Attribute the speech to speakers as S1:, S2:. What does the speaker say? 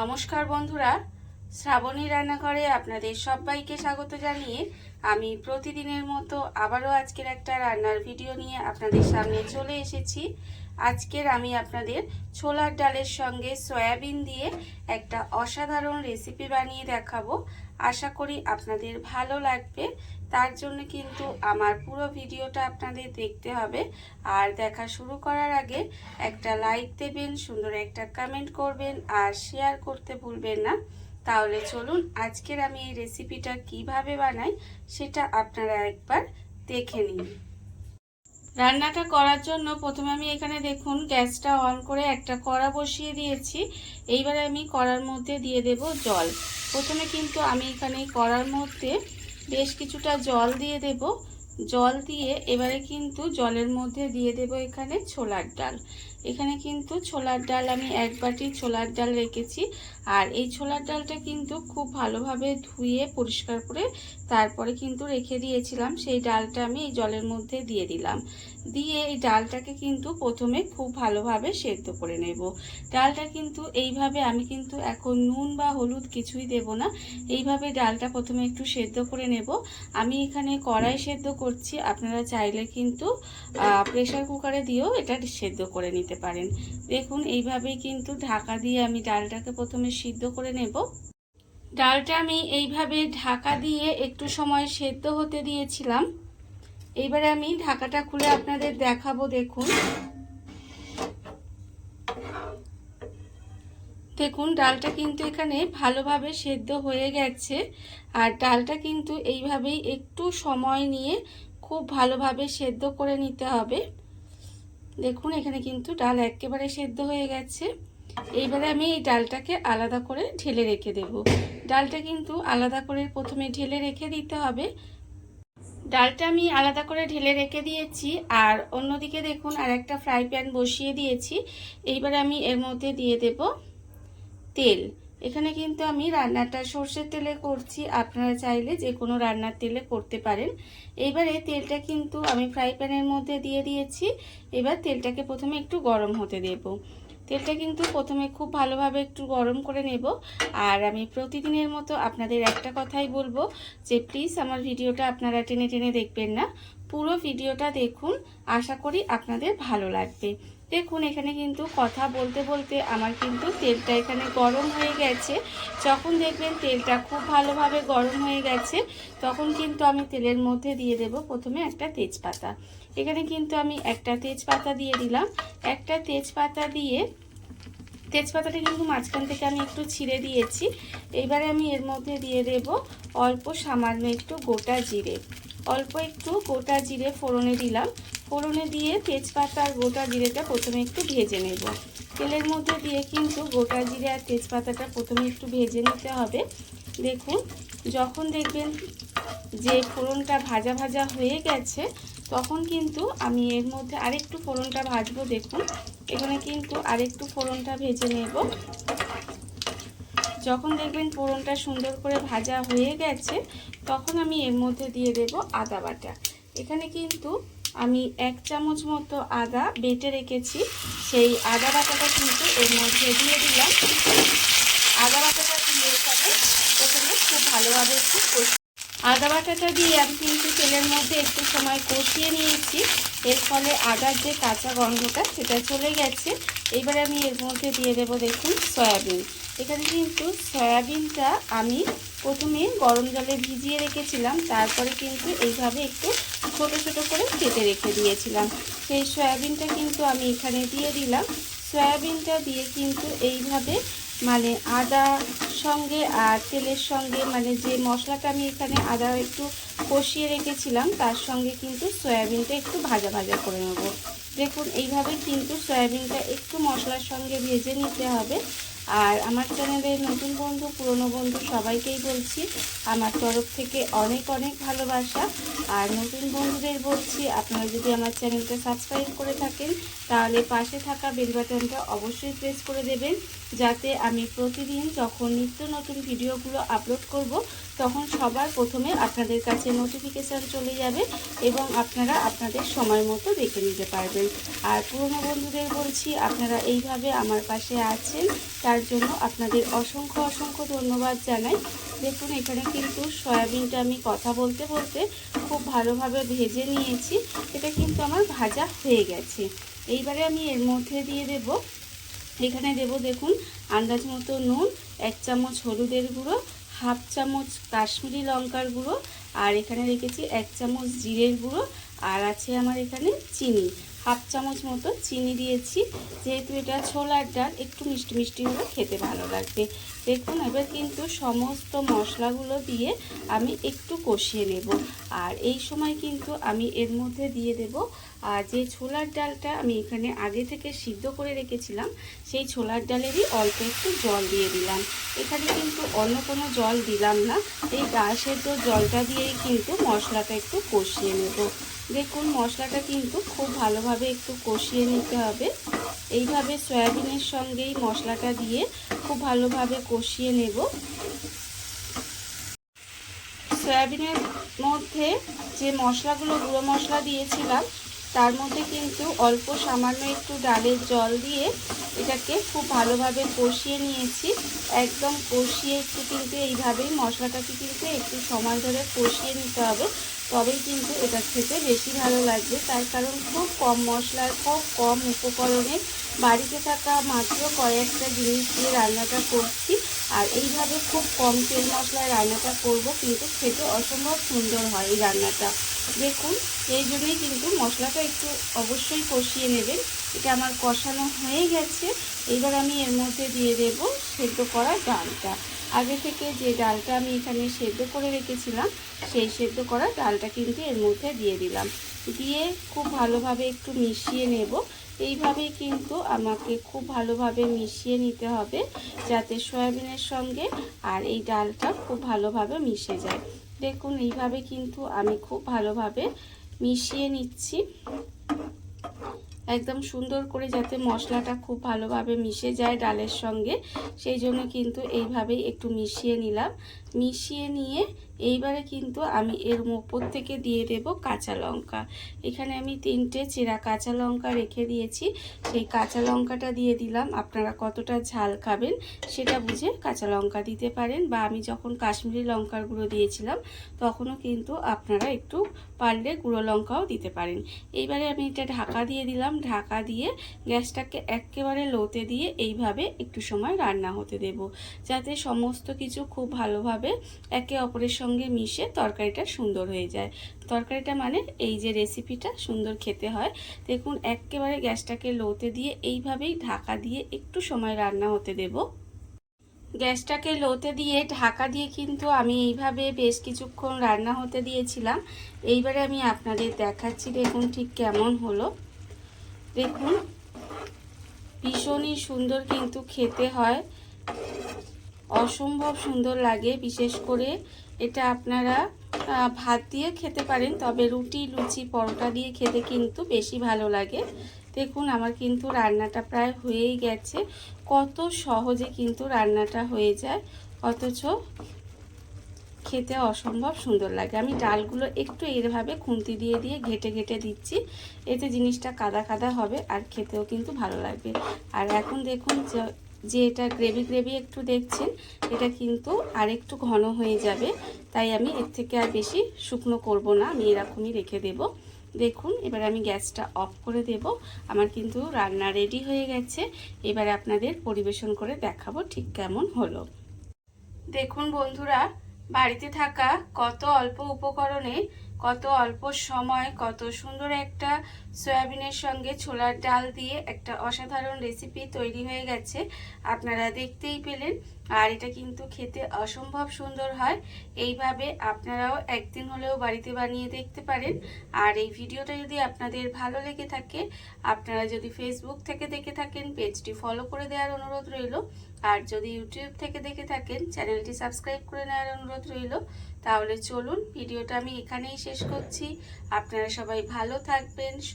S1: নমস্কার বন্ধুরা। শ্রাবণী রান্নাঘরে আপনাদের সবাইকে স্বাগত জানিয়ে আমি প্রতিদিনের মতো আবারও আজকের একটা রান্নার ভিডিও নিয়ে আপনাদের সামনে চলে এসেছি। আজকের আমি আপনাদের ছোলার ডালের সঙ্গে সয়াবিন দিয়ে একটা অসাধারণ রেসিপি বানিয়ে দেখাবো। আশা করি আপনাদের ভালো লাগবে। তার জন্য কিন্তু আমার পুরো ভিডিওটা আপনাদের দেখতে হবে। আর দেখা শুরু করার আগে একটা লাইক দেবেন, সুন্দর একটা কমেন্ট করবেন, আর শেয়ার করতে ভুলবেন না। তাহলে চলুন আজকের আমি এই রেসিপিটা কীভাবে বানাই সেটা আপনারা একবার দেখে নিন। রান্নাটা করার জন্য প্রথমে আমি এখানে দেখুন গ্যাসটা অন করে একটা কড়া বসিয়ে দিয়েছি। এইবারে আমি কড়ার মধ্যে দিয়ে দেব জল। প্রথমে কিন্তু আমি এখানে কড়ার মধ্যে বেশ কিছুটা জল দিয়ে দেব। জল দিয়ে এবারে কিন্তু জলের মধ্যে দিয়ে দেব এখানে ছোলার ডাল। এখানে কিন্তু ছোলার ডাল আমি এক বাটি ছোলার ডাল রেখেছি। আর এই ছোলার ডালটা কিন্তু খুব ভালোভাবে ধুয়ে, পরিষ্কার করে তারপরে কিন্তু রেখে দিয়েছিলাম। সেই ডালটা আমি এই জলের মধ্যে দিয়ে দিলাম। দিয়ে এই ডালটাকে কিন্তু প্রথমে খুব ভালোভাবে সেদ্ধ করে নেব। ডালটা কিন্তু এইভাবে আমি কিন্তু এখন নুন বা হলুদ কিছুই দেব না। এইভাবে ডালটা প্রথমে একটু সেদ্ধ করে নেব। আমি এখানে কড়াই সেদ্ধ করছি। আপনারা চাইলে কিন্তু প্রেশার কুকারে দিয়েও এটা সেদ্ধ করে নিতে পারেন। দেখুন, এইভাবেই কিন্তু ঢাকা দিয়ে আমি ডালটাকে প্রথমে সিদ্ধ করে নেব। ডালটা আমি এইভাবে ঢাকা দিয়ে একটু সময় সেদ্ধ হতে দিয়েছিলাম। এইবারে আমি ঢাকাটা খুলে আপনাদের দেখাবো, দেখুন। দেখুন, ডালটা কিন্তু এখানে ভালোভাবে সেদ্ধ হয়ে গেছে। আর ডালটা কিন্তু এইভাবেই একটু সময় নিয়ে খুব ভালোভাবে সেদ্ধ করে নিতে হবে। দেখুন, এখানে কিন্তু ডাল একেবারে সেদ্ধ হয়ে গেছে। এইবারে আমি এই ডালটাকে আলাদা করে ঢেলে রেখে দেব। ডালটা কিন্তু আলাদা করে প্রথমে ঢেলে রেখে দিতে হবে। ডালটা আমি আলাদা করে ঢেলে রেখে দিয়েছি, আর অন্যদিকে দেখুন আর একটা ফ্রাই প্যান বসিয়ে দিয়েছি। এইবারে আমি এর মধ্যে দিয়ে দেব তেল। এখানে কিন্তু আমি রান্নাটা সর্ষের তেলে করছি, আপনারা চাইলে যে কোনো রান্নার তেলে করতে পারেন। এবারে তেলটা কিন্তু আমি ফ্রাই প্যানের মধ্যে দিয়ে দিয়েছি। এবার তেলটাকে প্রথমে একটু গরম হতে দেব। তেলটা কিন্তু প্রথমে খুব ভালোভাবে একটু গরম করে নেব। আর আমি প্রতিদিনের মতো আপনাদের একটা কথাই বলব যে প্লিজ আমার ভিডিওটা আপনারা টেনে টেনে দেখবেন না। পুরো ভিডিওটা দেখুন। আশা করি আপনাদের ভালো লাগবে। দেখুন, এখানে কিন্তু কথা বলতে বলতে আমার কিন্তু তেলটা এখানে গরম হয়ে গেছে। যখন দেখবেন তেলটা খুব ভালোভাবে গরম হয়ে গেছে, তখন কিন্তু আমি তেলের মধ্যে দিয়ে দেব প্রথমে একটা তেজপাতা। এখানে কিন্তু আমি একটা তেজপাতা দিয়ে দিলাম। একটা তেজপাতা দিয়ে, তেজপাতাটা কিন্তু মাঝখান থেকে আমি একটু ছিঁড়ে দিয়েছি। এবারে আমি এর মধ্যে দিয়ে দেব অল্প সামান্য একটু গোটা জিরে। অল্প একটু গোটা জিরে ফোড়নে দিলাম। ফোড়নে দিয়ে তেজপাতা আর গোটা জিরেটা প্রথমে একটু ভেজে নেব। তেলের মধ্যে দিয়ে কিন্তু গোটা জিরে আর তেজপাতাটা প্রথমে একটু ভেজে নিতে হবে। দেখুন, যখন দেখবেন যে ফোড়নটা ভাজা ভাজা হয়ে গেছে, তখন কিন্তু আমি এর মধ্যে আরেকটু ফোড়নটা ভাজবো। দেখুন, এখানে কিন্তু আরেকটু ফোড়নটা ভেজে নেব। যখন দেখবেন ফোড়নটা সুন্দর করে ভাজা হয়ে গেছে, তখন আমি এর মধ্যে দিয়ে দেব আদা বাটা। এখানে কিন্তু আমি এক চামচ মতো আদা বেটে রেখেছি। সেই আদা বাটাটা কিন্তু এর মধ্যে দিয়ে দিলাম। আদা বাটাটা দিয়ে এখানে প্রথমে খুব ভালোভাবে একটু আদা বাটাটা দিয়ে আমি কিন্তু তেলের মধ্যে একটু সময় কষিয়ে নিয়েছি। এর ফলে আদার যে কাঁচা গন্ধটা, সেটা চলে গেছে। এবারে আমি এর মধ্যে দিয়ে দেব দেখুন, সয়াবিন। এখানে কিন্তু সয়াবিনটা আমি প্রথমে গরম জলে ভিজিয়ে রেখেছিলাম, তারপরে কিন্তু এইভাবে একটু ছোটো ছোটো করে কেটে রেখে দিয়েছিলাম। সেই সয়াবিনটা কিন্তু আমি এখানে দিয়ে দিলাম। সয়াবিনটা দিয়ে কিন্তু এইভাবে মানে আদা সঙ্গে আর তেলের সঙ্গে মানে যে মশলাটা আমি এখানে আদা একটু কষিয়ে রেখেছিলাম, তার সঙ্গে কিন্তু সয়াবিনটা একটু ভাজা ভাজা করে নেব। দেখুন, এইভাবে কিন্তু সয়াবিনটা একটু মশলার সঙ্গে ভেজে নিতে হবে। আর আমার চ্যানেলের নতুন বন্ধু, পুরনো বন্ধু সবাইকেই বলছি, আমার তরফ থেকে অনেক অনেক ভালোবাসা। আর নতুন বন্ধুদের বলছি, আপনারা যদি আমার চ্যানেলটা সাবস্ক্রাইব করে থাকেন, তাহলে পাশে থাকা বেল বাটনটা অবশ্যই প্রেস করে দেবেন। যাতে আমি প্রতিদিন যখন নিত্য নতুন ভিডিওগুলো আপলোড করব, তখন সবার প্রথমে আপনাদের কাছে নোটিফিকেশান চলে যাবে এবং আপনারা আপনাদের সময় মতো দেখে নিতে পারবেন। আর পুরনো বন্ধুদের বলছি, আপনারা এইভাবে আমার পাশে আছেন, তার জন্য আপনাদের অসংখ্য অসংখ্য ধন্যবাদ জানাই। দেখুন, এখানে কিন্তু সয়াবিনটা আমি কথা বলতে বলতে খুব ভালোভাবে ভেজে নিয়েছি। এটা কিন্তু আমার ভাজা হয়ে গেছে। এইবারে আমি এর মধ্যে দিয়ে দেব এখানে দেব দেখুন আন্দাজ মতো নুন, এক চামচ হলুদের গুঁড়ো, হাফ চামচ কাশ্মীরি লঙ্কার গুঁড়ো, আর এখানে রেখেছি এক চামচ জিরের গুঁড়ো, আর আছে আমার এখানে চিনি। হাফ চামচ মতো চিনি দিয়েছি। যেহেতু এটা ছোলার ডাল, একটু মিষ্টি মিষ্টি হলে খেতে ভালো লাগবে। দেখুন, এবার কিন্তু সমস্ত মশলাগুলো দিয়ে আমি একটু কষিয়ে নেব। আর এই সময় কিন্তু আমি এর মধ্যে দিয়ে দেব। আর যে ছোলার ডালটা আমি এখানে আগে থেকে সিদ্ধ করে রেখেছিলাম, সেই ছোলার ডালেরই অল্প একটু জল দিয়ে দিলাম। এখানে কিন্তু অন্য কোনো জল দিলাম না। এই ডাল সেদ্ধ জলটা দিয়েই কিন্তু মশলাটা একটু কষিয়ে নেব। দেখুন, মশলাটা কিন্তু খুব ভালোভাবে একটু কষিয়ে নিতে হবে। এইভাবে সয়াবিনের সঙ্গেই মশলাটা দিয়ে খুব ভালোভাবে কষিয়ে নেব। সয়াবিনের মধ্যে যে মশলাগুলো, গুঁড়ো মশলা দিয়েছিলাম, তার মধ্যে কিন্তু অল্প সামান্য একটু ডালের জল দিয়ে এটাকে খুব ভালোভাবে কষিয়ে নিয়েছি। একদম কষিয়ে একটু কিন্তু এইভাবেই মশলাটাকে কিন্তু একটু সময় ধরে কষিয়ে নিতে হবে। তবেই কিন্তু এটা খেতে বেশি ভালো লাগবে। তার কারণ খুব কম মশলার, খুব কম উপকরণে বাড়িতে থাকা মাত্র কয়েকটা জিনিস দিয়ে রান্নাটা করছি। আর এইভাবে খুব কম তেল মশলায় রান্নাটা করব কিন্তু খেতে অসম্ভব সুন্দর হয় এই রান্নাটা। দেখুন, এই জন্যই কিন্তু মশলাটা একটু অবশ্যই কষিয়ে নেবেন। এটা আমার কষানো হয়ে গেছে। এবার আমি এর মধ্যে দিয়ে দেব সেদ্ধ করা ডালটা। আগে থেকে যে ডালটা আমি এখানে সেদ্ধ করে রেখেছিলাম, সেই সেদ্ধ করা ডালটা কিন্তু এর মধ্যে দিয়ে দিলাম। দিয়ে খুব ভালোভাবে একটু মিশিয়ে নেব। এইভাবেই কিন্তু আমাকে খুব ভালোভাবে মিশিয়ে নিতে হবে, যাতে সয়াবিনের সঙ্গে আর এই ডালটা খুব ভালোভাবে মিশে যায়। দেখুন, এইভাবে কিন্তু আমি খুব ভালোভাবে মিশিয়ে নিচ্ছি। একদম সুন্দর করে যাতে মশলাটা খুব ভালোভাবে মিশে যায় ডালের সঙ্গে, সেই জন্য কিন্তু এইভাবেই একটু মিশিয়ে নিলাম। মিশিয়ে নিয়ে এইবারে কিন্তু আমি এর উপর থেকে দিয়ে দেব কাঁচা লঙ্কা। এখানে আমি তিনটে চেরা কাঁচা লঙ্কা রেখে দিয়েছি। সেই কাঁচা লঙ্কাটা দিয়ে দিলাম। আপনারা কতটা ঝাল খাবেন সেটা বুঝে কাঁচা লঙ্কা দিতে পারেন বা আমি যখন কাশ্মীরি লঙ্কার গুঁড়ো দিয়েছিলাম তখনও কিন্তু আপনারা একটু পারলে গুঁড়ো লঙ্কাও দিতে পারেন। এইবারে আমি এটা ঢাকা দিয়ে দিলাম। ঢাকা দিয়ে গ্যাসটাকে একেবারে লোতে দিয়ে এইভাবে একটু সময় রান্না হতে দেব। যাতে সমস্ত কিছু খুব ভালোভাবে একে অপরের সঙ্গে মিশে তরকারিটা সুন্দর হয়ে যায়। তরকারিটা মানে এই যে রেসিপিটা সুন্দর খেতে হয়। দেখুন, একেবারে গ্যাসটাকে লোতে দিয়ে এইভাবেই ঢাকা দিয়ে একটু সময় রান্না হতে দেব। গ্যাসটাকে লোতে দিয়ে, ঢাকা দিয়ে কিন্তু আমি এইভাবে বেশ কিছুক্ষণ রান্না হতে দিয়েছিলাম। এইবারে আমি আপনাদের দেখাচ্ছি, দেখুন ঠিক কেমন হলো। দেখুন, ভীষণই সুন্দর কিন্তু খেতে হয়। অসম্ভব সুন্দর লাগে। বিশেষ করে এটা আপনারা ভাত দিয়ে খেতে পারেন, তবে রুটি, লুচি, পরোটা দিয়ে খেতে কিন্তু বেশি ভালো লাগে। দেখুন, আমার কিন্তু রান্নাটা প্রায় হয়েই গেছে। কত সহজে কিন্তু রান্নাটা হয়ে যায়, অথচ খেতে অসম্ভব সুন্দর লাগে। আমি ডালগুলো একটু এরভাবে খুন্তি দিয়ে দিয়ে ঘেটে ঘেটে দিচ্ছি। এতে জিনিসটা কাদা কাদা হবে আর খেতেও কিন্তু ভালো লাগবে। আর এখন দেখুন যে এটা গ্রেভি গ্রেভি একটু দেখছেন, এটা কিন্তু আর একটু ঘন হয়ে যাবে, তাই আমি এর থেকে আর বেশি শুকনো করব না, আমি এরকমই রেখে দেব। দেখুন, এবার আমি গ্যাসটা অফ করে দেব, আমার কিন্তু রান্না রেডি হয়ে গেছে, এবার আপনাদের পরিবেশন করে দেখাবো ঠিক কেমন হলো। দেখুন বন্ধুরা, বাড়িতে থাকা কত অল্প উপকরণে, কত অল্প সময়, কত সুন্দর একটা সয়াবিনের সঙ্গে ছোলার ডাল দিয়ে একটা অসাধারণ রেসিপি তৈরি হয়ে গেছে। আপনারা দেখতেই পেলেন। আর এটা কিন্তু খেতে অসম্ভব সুন্দর হয়। এইভাবে আপনারাও একদিন হলেও বাড়িতে বানিয়ে দেখতে পারেন। আর এই ভিডিওটা যদি আপনাদের ভালো লেগে থাকে, আপনারা যদি ফেসবুক থেকে দেখে থাকেন, পেজটি ফলো করে দেওয়ার অনুরোধ রইল। আর যদি ইউটিউব থেকে দেখে থাকেন, চ্যানেলটি সাবস্ক্রাইব করে নেওয়ার অনুরোধ রইল, তাহলে চলুন, ভিডিওটা আমি এখানেই শেষ করছি। আপনারা সবাই ভালো থাকবেন